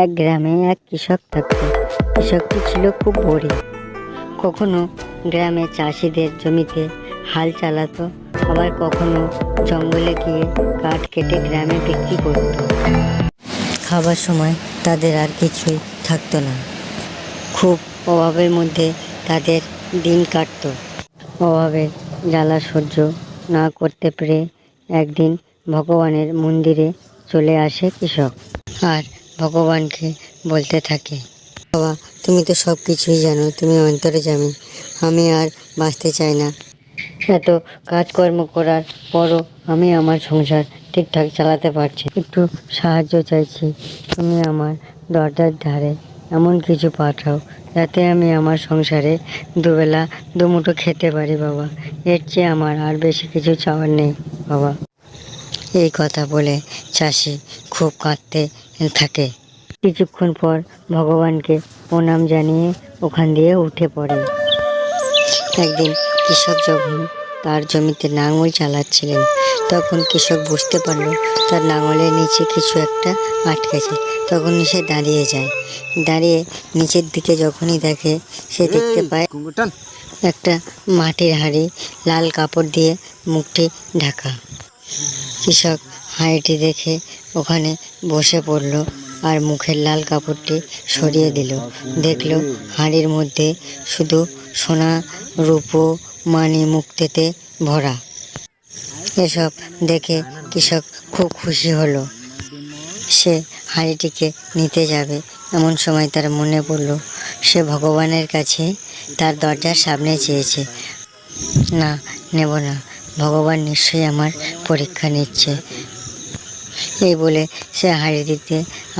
এক গ্রামে এক কৃষক থাকত। কৃষকটি ছিল খুব গরিব। কখনো গ্রামে চাষিদের জমিতে হাল চালাতো, আবার কখনো জঙ্গলে গিয়ে কাঠ কেটে গ্রামে বিক্রি করত। খাবার সময় তাদের আর কিছুই থাকতো না। খুব অভাবের মধ্যে তাদের দিন কাটতো। অভাবের জ্বালা সহ্য না করতে পেরে একদিন ভগবানের মন্দিরে চলে আসে কৃষক। আর ভগবানকে বলতে থাকে। বাবা, তুমি তো সব কিছুই জানো, তুমি অন্তরে জানো আমি আর বাঁচতে চাই না। এত কাজকর্ম করার পরও আমি আমার সংসার ঠিকঠাক চালাতে পারছি একটু সাহায্য চাইছি। তুমি আমার দরজার ধারে এমন কিছু পাঠাও, যাতে আমি আমার সংসারে দুবেলা দুমুঠো খেতে পারি, বাবা। এর চেয়ে আমার আর বেশি কিছু চাওয়ার নেই, বাবা। এই কথা বলে চাষি খুব কাঁদতে থাকে। কিছুক্ষণ পর ভগবানকে প্রণাম জানিয়ে ওখান দিয়ে উঠে পড়ে। একদিন কৃষক যখন তার জমিতে নাঙল চালাচ্ছিলেন তখন কৃষক বুঝতে পারল তার নাঙলের নিচে কিছু একটা আটকেছে। তখন সে দাঁড়িয়ে যায়। দাঁড়িয়ে নিচের দিকে যখনই দেখে সে দেখতে পায় একটা মাটির হাড়ি লাল কাপড় দিয়ে মুখটি ঢাকা। কৃষক হাঁড়িটি দেখে ওখানে বসে পড়ল আর মুখের লাল কাপড়টি সরিয়ে দিল। দেখল হাঁড়ির মধ্যে শুধু সোনা, রূপো, মানি মুক্তেতে ভরা। এসব দেখে কৃষক খুব খুশি হলো। সে হাঁড়িটিকে নিতে যাবে এমন সময় তার মনে পড়ল, সে ভগবানের কাছে তার দরজার সামনে চেয়েছে। না, নেব না। ভগবান নিশ্চয়ই আমার পরীক্ষা নিচ্ছে। এই বলে সে হাঁড়ি দিতে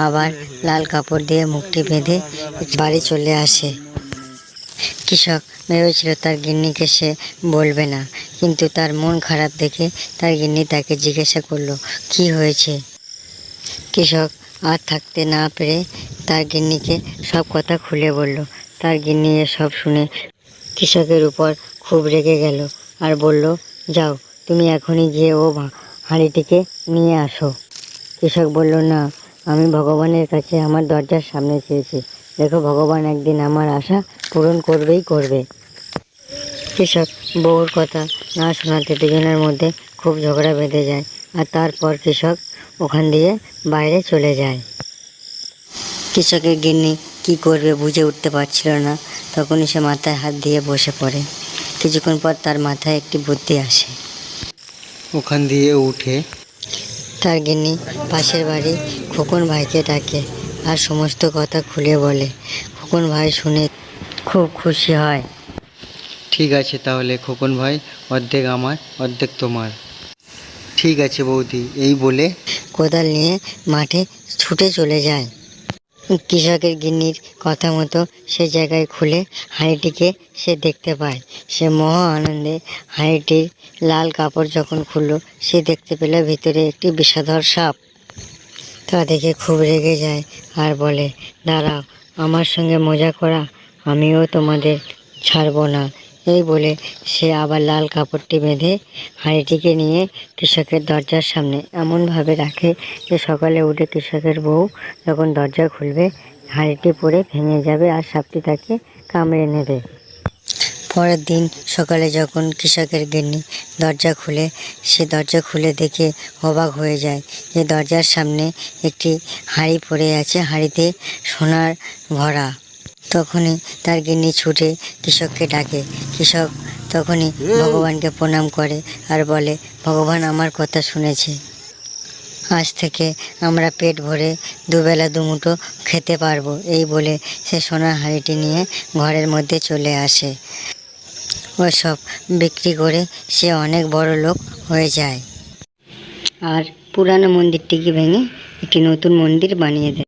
আবার লাল কাপড় দিয়ে মুখটি বেঁধে বাড়ি চলে আসে। কৃষক ভেবেছিল তার গিন্নিকে সে বলবে না, কিন্তু তার মন খারাপ দেখে তার গিন্নি তাকে জিজ্ঞাসা করল, কি হয়েছে? কৃষক আর থাকতে না পেরে তার গিন্নিকে সব কথা খুলে বলল। তার গিন্নি সব শুনে কৃষকের উপর খুব রেগে গেল আর বলল যাও, তুমি এখনই গিয়ে ও হাঁড়িটিকে নিয়ে আসো। কৃষক বলল, না, আমি ভগবানের কাছে আমার দরজার সামনে চেয়েছি। দেখো, ভগবান একদিন আমার আশা পূরণ করবেই করবে। কৃষক বউর কথা না শোনাতে দুজনের মধ্যে খুব ঝগড়া বেঁধে যায় আর তারপর কৃষক ওখান দিয়ে বাইরে চলে যায়। কৃষকের গিন্নি কি করবে বুঝে উঠতে পারছিল না। তখনই সে মাথায় হাত দিয়ে বসে পড়ে। কিছুক্ষণ পর তার মাথায় একটি বুদ্ধি আসে। ওখান দিয়ে উঠে তার গিন্নি পাশের বাড়ি খোকন ভাইকে ডাকে আর সমস্ত কথা খুলে বলে। খোকন ভাই শুনে খুব খুশি হয়। ঠিক আছে তাহলে খোকন ভাই অর্ধেক আমার অর্ধেক তোমার। ঠিক আছে বৌদি এই বলে কোদাল নিয়ে মাঠে ছুটে চলে যায়। কৃষকের গিন্নির কথা মতো সে জায়গায় খুলে হাঁড়িটিকে সে দেখতে পায়। সে মহা আনন্দে হাঁড়িটির লাল কাপড় যখন খুললো, সে দেখতে পেল ভিতরে একটি বিষাধর সাপ। তা দেখে খুব রেগে যায় আর বলে, দাঁড়াও, আমার সঙ্গে মজা করা, আমিও তোমাদের ছাড়বো না। এই বলে সে আবার লাল কাপড়টি বেঁধে হাঁড়িটিকে নিয়ে কৃষকের দরজার সামনে এমনভাবে রাখে যে সকালে উঠে কৃষকের বউ যখন দরজা খুলবে, হাঁড়িটি পড়ে ভেঙে যাবে আর সাপটি তাকে কামড়ে নেবে। পরের দিন সকালে যখন কৃষকের গিন্নি দরজা খুলে, সে দরজা খুলে দেখে অবাক হয়ে যায় যে দরজার সামনে একটি হাঁড়ি পড়ে আছে, হাঁড়িতে সোনার ভরা। তখনই তার গিন্নি ছুটে কৃষককে ডাকে। কৃষক তখনই ভগবানকে প্রণাম করে আর বলে ভগবান আমার কথা শুনেছে। আজ থেকে আমরা পেট ভরে দুবেলা দুমুঠো খেতে পারব। এই বলে সে সোনার হাঁড়িটি নিয়ে ঘরের মধ্যে চলে আসে। ওসব বিক্রি করে সে অনেক বড় লোক হয়ে যায়। আর পুরানো মন্দিরটিকে ভেঙে একটি নতুন মন্দির বানিয়ে দেয়।